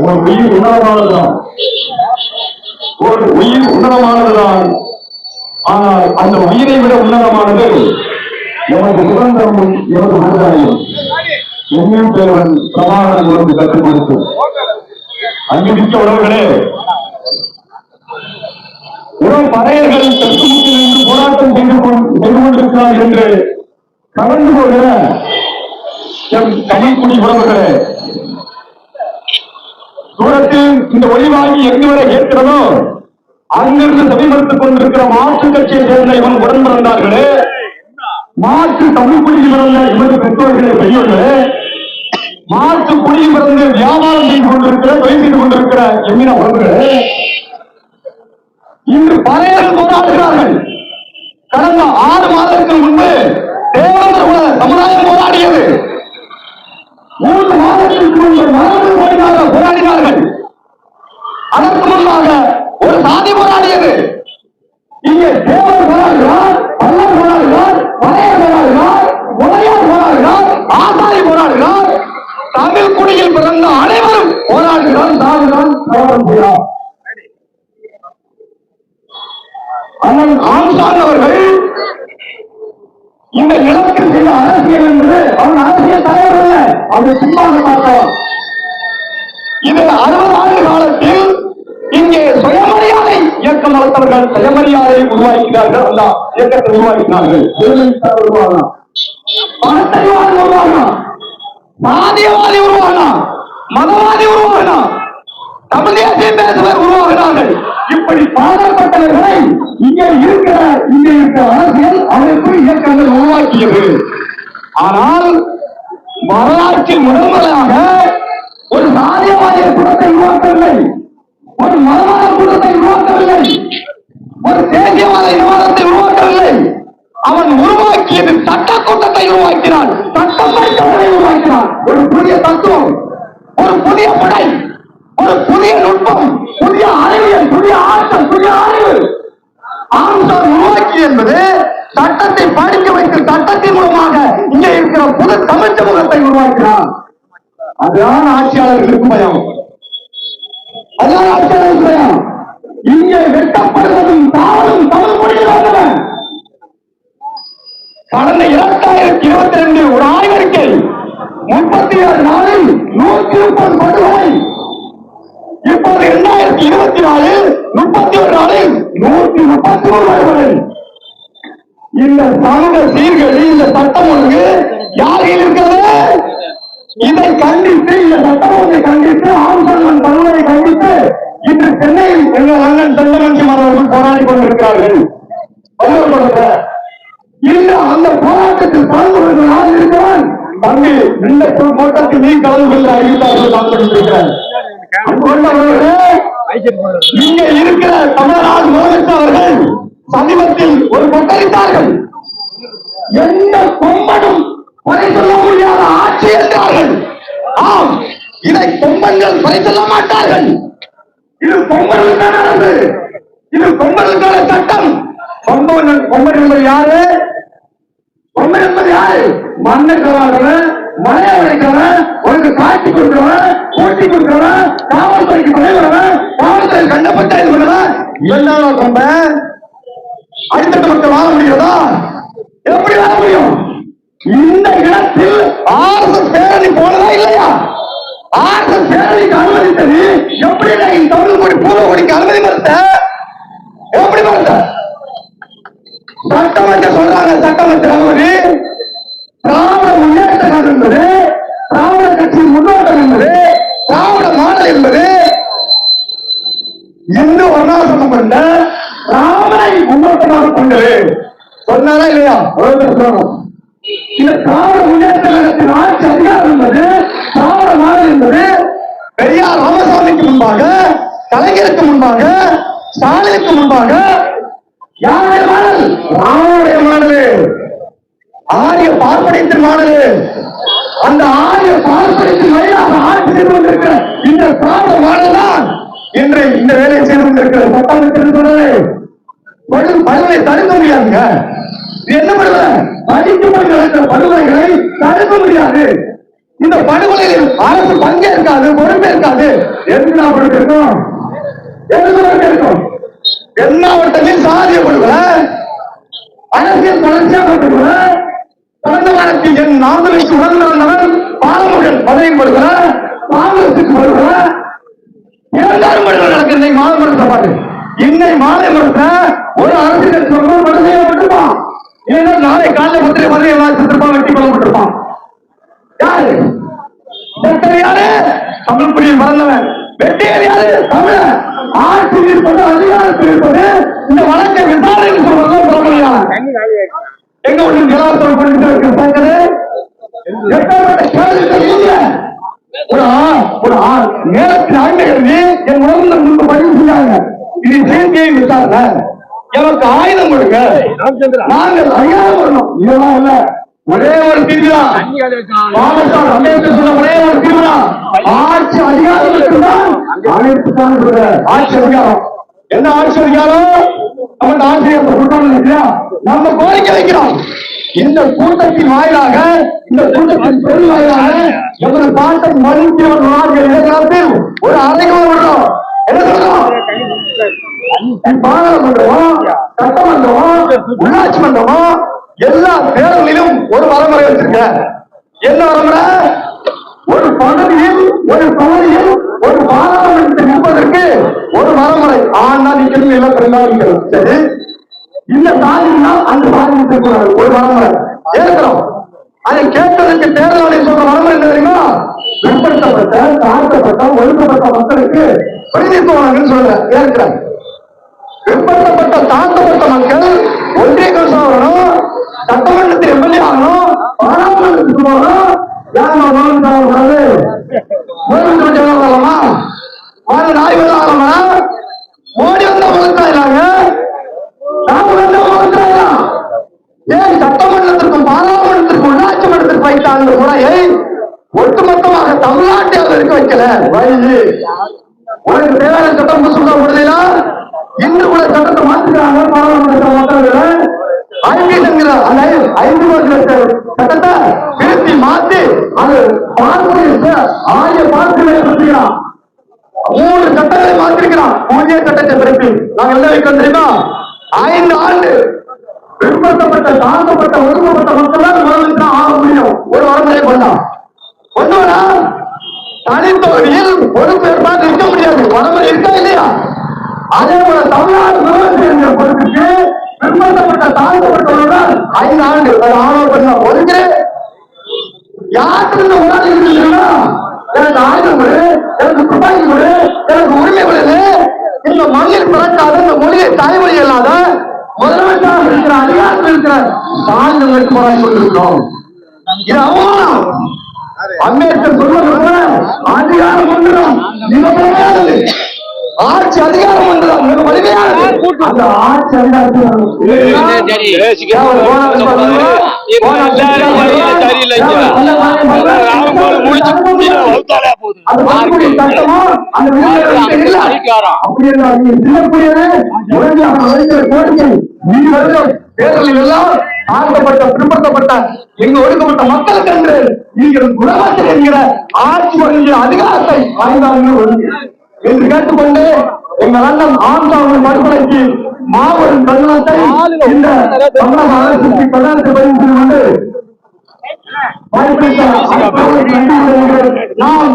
ஒரு உயிர் உன்னதமானதுதான் ஒரு உயிர் உன்னதமானதுதான் ஆனால் அந்த உயிரை விட உன்னதமானது எமது சுதந்திரமும் எமது விடுதலையும் எம்மின் பேரவன் பிரமாணம் உணர்ந்து கற்றுக் கொடுத்து. அங்கிருக்க உறவுகளே உறவு பறையர்கள் தெற்குமுக்கில் இருந்து போராட்டம் செய்து கொண்டு கொண்டிருக்கிறார் என்று கலந்து கொள்கிற எம் தமிழ்குடி உறவுகளே இந்த ஒளிவாங்கி எங்கு வரை கேட்கிறதோ அங்கிருந்து சமீபத்துக் கொண்டிருக்கிற மாற்று கட்சியை சேர்ந்த இவன் உடன் பிறந்தார்களே மாற்று தமிழ் குடி பிறந்த இவரது பெற்றோர்களே பெரியவர்களே மாற்று குடி பிறந்து வியாபாரம் செய்து கொண்டிருக்கிற தொழில் செய்து கொண்டிருக்கிற எம்மின உறவுகளே. இன்று பழைய போராடுகிறார்கள். கடந்த ஆறு மாதத்துக்கு முன்பு தேவேந்திர குல சமுதாயம் போராடியது. மூன்று மாதத்திற்கு முன்பு மரபு போராடினார்கள். அதற்கு முன்பாக ஒரு சாதி போராடியது. இங்கே தேவர் போராடுகிறார் பல்லர் போராடுகிறார் பழையர் போராடுகிறார் உடையார் போராடுகிறார் ஆசாரி போராடுகிறார். தமிழ் குடியில் பிறந்த அனைவரும் போராடுகிறார். சாதுதான் போராடம் செய்கிறார். அண்ணன் ஆம்சான் அவர்கள் இந்த இலக்கு செய்த அரசியல் என்பது அவன் அரசியல் தலைவர் அல்ல அவரை சும்மாக பார்த்தவர் இது அறுபது ஆண்டு காலத்தில் இங்கே சுயமரியாதை இயக்கம் நடத்தவர்கள் சுயமரியாதை உருவாக்கினார்கள் அந்த இயக்கத்தை உருவாக்கினார்கள். ஜெயலலிதா உருவாகலாம். பணத்தறிவாதி உருவாகலாம். சாதியவாதி உருவாகலாம். மதவாதி உருவாகலாம். தமிழ் தேசியம் பேசுவர் உருவாகிறார்கள் இப்படி பாடப்பட்டவர்களை இங்கே இருக்கிற இங்கே இருக்கிற அரசியல் அமைப்பு இயக்கங்கள் உருவாக்கியது. ஆனால் வரலாற்றில் முதன்முறையாக ஒரு சாதியவாதிய குலத்தை உருவாக்கவில்லை. ஒரு மதமான கூட்டத்தை உருவாக்கவில்லை. ஒரு தேசியவாத விவாதத்தை உருவாக்கவில்லை. அவன் உருவாக்கியது சட்ட கூட்டத்தை உருவாக்கினான். சட்டமன்றத்தை உருவாக்கினான். ஒரு புதிய தத்துவம் ஒரு புதிய படை ஒரு புதிய நுட்பம் புதிய அறிவியல் புதிய ஆற்றல் புதிய அறிவு. ஆம்சார் உருவாக்கி என்பது சட்டத்தை படிக்க வைத்து சட்டத்தின் மூலமாக இங்கே இருக்கிற புது தமிழ் சமூகத்தை உருவாக்கினார் அதுதான் ஆட்சியாளர்களுக்கு பயம். அதுதான் ஆட்சியாளர்களுக்கு பயம் இங்கே வெட்டப்படுவதும் தாவதும் தமிழ் மொழியில் வந்தவன் கடந்த இரண்டாயிரத்தி இருபத்தி ரெண்டு ஒரு ஆய்வறிக்கை முப்பத்தி ஏழு நாளில் நூற்றி முப்பது படுகொலை. இப்போது இரண்டாயிரத்தி இருபத்தி நாலு முப்பத்தி ஒரு நாளில் நூற்றி முப்பத்தி ஒரு படுகொலை. இந்த சமூக சீர்கேடு இந்த சட்டம் ஒழுங்கு யாரில் இருக்கிறது? இதை கண்டித்து இந்த சட்டமன்றத்தை கண்டித்து ஆம்சன் படுகொலை கண்டித்து இன்று சென்னையில் எங்கள் அண்ணன் செல்லமஞ்சி அவர்கள் போராடி கொண்டிருக்கிறார்கள். வல்லூர் இல்ல அந்த போராட்டத்தில் கலந்து கொள்கிற யார் இருக்கிறான்? தம்பி இந்த கூட்டத்தில் நீ கலந்து கொள்ள அறிவித்தார்கள் நான் கொண்டிருக்கிறார். இங்க இருக்கிற தமிழ்நாடு முதலமைச்சர் அவர்கள் சமீபத்தில் ஒரு கொட்டளித்தார்கள். எந்த கொம்பனும் குறை சொல்ல முடியாத ஆட்சி என்றார்கள் ஆம் இதை கொம்பன்கள் குறை மாட்டார்கள். இது கொம்பனுக்கான அரசு இது கொம்பனுக்கான சட்டம். கொம்பன் கொம்பன் என்பது யாரு? கொம்பன் என்பது யாரு? மண்ணை கவாடுறவன் மலையை உடைக்கிறவன் உனக்கு காட்டி கொடுக்கிறவன் கூட்டி கொடுக்கிறவன் காவல்துறைக்கு தலைவரவன் காவல்துறை கண்டப்பட்ட இது பண்ணவன் எல்லாரும் கொம்பன் அடுத்த மக்கள் வாழ முடியாதா? எப்படி வாழ முடியும்? இந்த இடத்தில் ஆர்எஸ்எஸ் பேரணி போனதா இல்லையா? ஆர்எஸ்எஸ் பேரணிக்கு அனுமதித்தது. எப்படி இந்த தமிழ் மொழி அனுமதி மறுத்த? எப்படி மறுத்த? சட்டமன்ற சொல்றாங்க சட்டமன்ற அனுமதி. திராவிட முன்னேற்ற கழகம் என்பது திராவிட கட்சி முன்னோட்டம் என்பது திராவிட மாடல் என்பது. இந்து வர்ணாசிரமம் கொண்ட ராமனை முன்னோட்டமாக கொண்டது. சொன்னாரா இல்லையா? சொல்லணும் இந்த திராவிட முன்னேற்ற கழகத்தின் ஆட்சி அதிகாரம் என்பது திராவிட மாடல் என்பது பெரியார் ராமசாமிக்கு முன்பாக கலைஞருக்கு முன்பாக ஸ்டாலினுக்கு முன்பாக யாருடைய மாடல்? ராமனுடைய மாடல். ஆரிய பார்ப்பனியத்தின் மாடல். அந்த ஆரிய பார்ப்பனியத்தின் வழியாக ஆட்சி செய்து கொண்டிருக்கிற இந்த திராவிட மாடல் தான் இன்று இந்த வேலையை செய்து கொண்டிருக்கிற சட்டமன்றத்தில் சொன்னது படு தடுக்க முடியாதுங்க. என்ன பண்ணுவ படித்து பருவங்களை தடுக்க முடியாது. இந்த படுகொலையில் அரசு பங்கே இருக்காது எதுக்கு இருக்காது. பொறுப்பேற்கும் இருக்கும்? பொறுப்பேற்கும் தென்னாவட்டத்தில் சாதிய படுகொலை அரசியல் தொடர்ச்சியாக படுகொலை கடந்த காலத்தில் என் நாதனுக்கு உணர்ந்து பாலமுடன் பதவி படுகொலை காங்கிரசுக்கு வருகிற இரண்டாயிரம் மணி நடக்குது இன்னைக்கு மாலை மாட்டேன் பாட்டு இன்னை மாலை மருத்துவ ஒரு அரசியல் சொல்லும் படுகையை விட்டுருப்பான் ஏன்னா நாளை காலைல பத்திரிகை பதவியை வாசித்திருப்பாங்க வெட்டி கொள்ளப்பட்டிருப்பான் யாரு செத்தது யாரு தமிழ் குடியில் மறந்தவன் வெட்டியது யாரு தமிழன் ஆட்சியில் இருப்பது அதிகாரத்தில் இருப்பது இந்த வழக்கை விசாரணை பிரபலியான எங்க ஒன்று நிலவரத்தில் கொண்டு இருக்க சேர்ந்தது எப்பேற்பட்ட கேள்விகள் இல்ல ஒரு ஆ- ஒரு ஆ- நேரத்தில் என் உணர்ந்த முன்பு பதிவு செஞ்சாங்க. இது சிபிஐ விசாரணை. எனக்கு ஆயுதம் கொடுங்க. நாங்கள் அதிகாரம் வரணும். இதெல்லாம் இல்ல. ஒரே ஒரு தீர்வுதான் பாலசார் அம்பேத்கர் சொன்ன ஒரே ஒரு தீர்வுதான் ஆட்சி அதிகாரம் இருக்குதான் அனைத்துக்கான ஆட்சி அதிகாரம். என்ன ஆட்சி அதிகாரம்? நம்ம ஆட்சியை நம்ம கோரிக்கை வைக்கிறோம். இந்த கூட்டத்தின் வாயிலாக இந்த கூட்டத்தின் பெரு வாயிலாக எமது பாட்டை ஒரு அறைகோல் விடுறோம். என்ன சொல்றோம் பாராளுமன்றமோ சட்டமன்றமோ உள்ளாட்சி மன்றமோ எல்லா தேர்தலிலும் ஒரு வரமுறை வச்சிருக்க என்ன வரமுறை? ஒரு பகுதியில் ஒரு பகுதியில் ஒரு பாராளுமன்றத்தை நிற்பதற்கு ஒரு வரமுறை. ஆனா நிக்கணும் இல்ல பெருந்தா நிக்கணும் சரி. இந்த சாதினா அந்த சாதி ஒரு வரமுறை. ஏற்கிறோம். அதை கேட்பதற்கு தேர்தல் ஆணையம் சொல்ற வரமுறை என்ன தெரியுமா? பிற்படுத்தப்பட்ட தாழ்த்தப்பட்ட ஒழுக்கப்பட்ட மக்களுக்கு பிரதிநிதித்துவம் சொல்ற. சொல்ல ஏற்கிறேன் பிற்படுத்தப்பட்ட தாழ்த்தப்பட்ட மக்கள் ஒன்றிய கவுன்சிலர் சட்டமன்றத்தில் எம்எல்ஏ ஆகணும் பாராளுமன்றத்துக்கு போகணும் முதலமைச்சர் ஆகலாமா மோடி நாம ஏன் சட்டமன்றத்திற்கும் பாராளுமன்றத்திற்கும் உள்ளாட்சி மன்றத்திற்கு வைத்த அந்த முறையை ஒட்டுமொத்தமாக தமிழ்நாட்டில் இருக்க வைக்கல? வயது உனக்கு தேவையான சட்டம் சொல்ல இன்று கூட சட்டத்தை மாற்றுகிறாங்க பாராளுமன்ற மாற்றவில்லை ஐந்து என்கிற அந்த ஐ- ஐந்து வருஷ சட்டத்தை திருத்தி மாத்தி அது பார்த்து ஆரிய பார்த்து படுத்துகிறான் மூணு சட்டங்களை மாற்றிருக்கிறான் புதிய சட்டத்தை திருப்பி நாங்க தெரியுமா ஐந்து ஆண்டு பிற்படுத்தப்பட்ட தாழ்த்தப்பட்ட ஒடுக்கப்பட்ட மக்கள் தான் முதலமைச்சர் ஆக முடியும். ஒரு வரமுறை கொண்டான் கொண்டு வரா தனித்தொகுதியில் பொறுப்பேற்பாக இருக்க முடியாது. வரமுறை இருக்கா இல்லையா? அதே போல தமிழ்நாடு முதலமைச்சர் பொறுப்புக்கு பிற்படுத்தப்பட்ட தாழ்த்தப்பட்டவர்கள் ஐந்து ஆண்டு ஒரு ஆணவ பண்ண ஒதுக்கு யாருக்கு இந்த உடல் இருக்குதுன்னா எனக்கு ஆயுதம் கொடு எனக்கு துப்பாக்கி கொடு எனக்கு உரிமை கொடு. இந்த மண்ணில் பிறக்காத இந்த மொழியை தாய்மொழி இல்லாத முதலமைச்சராக இருக்கிற அதிகாரம் இருக்கிற சான்றிதழுக்கு போராடி கொண்டிருக்கிறோம் இது அவமானம் அம்பேத்கர் சொல்வது அதிகாரம் ஒன்றுதான் மிக ஆட்சி அதிகாரம் ஒன்றுதான் மிக வலிமையானது அந்த ஆட்சி தாழ்த்தப்பட்ட பிற்படுத்தப்பட்ட எங்க ஒடுக்கப்பட்ட மக்களுக்கு என்று நீங்கள் குணமாற்றல் என்கிற ஆட்சி வருகிற அதிகாரத்தை ஆய்வாளர்கள் என்று கேட்டுக்கொண்டு எங்கள் அண்ணன் ஆண்டாவின் மறுமலைக்கு மாபெரும் கண்ணத்தை இந்த தமிழக அரசுக்கு பதிவு செய்து கொண்டு நாம்